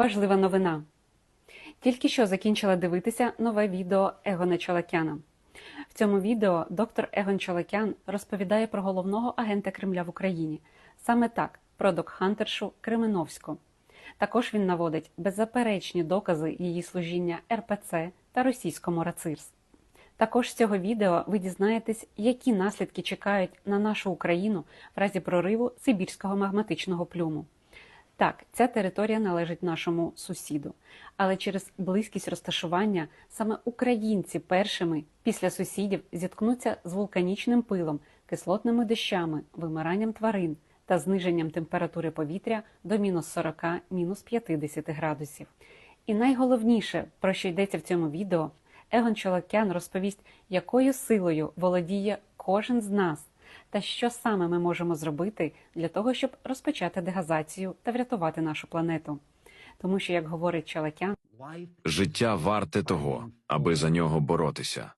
Важлива новина. Тільки що закінчила дивитися нове відео Егона Чалакяна. В цьому відео доктор Егон Чалакян розповідає про головного агента Кремля в Україні. Саме так, про докхантершу Кременовську. Також він наводить беззаперечні докази її служіння РПЦ та російському РАЦИРС. Також з цього відео ви дізнаєтесь, які наслідки чекають на нашу Україну в разі прориву Сибірського магматичного плюму. Так, ця територія належить нашому сусіду, але через близькість розташування саме українці першими після сусідів зіткнуться з вулканічним пилом, кислотними дощами, вимиранням тварин та зниженням температури повітря до мінус 40, мінус 50 градусів. І найголовніше, про що йдеться в цьому відео, Егон Чолокян розповість, якою силою володіє кожен з нас, та що саме ми можемо зробити для того, щоб розпочати дегазацію та врятувати нашу планету. Тому що, як говорить Чалакян, Життя варте того, аби за нього боротися.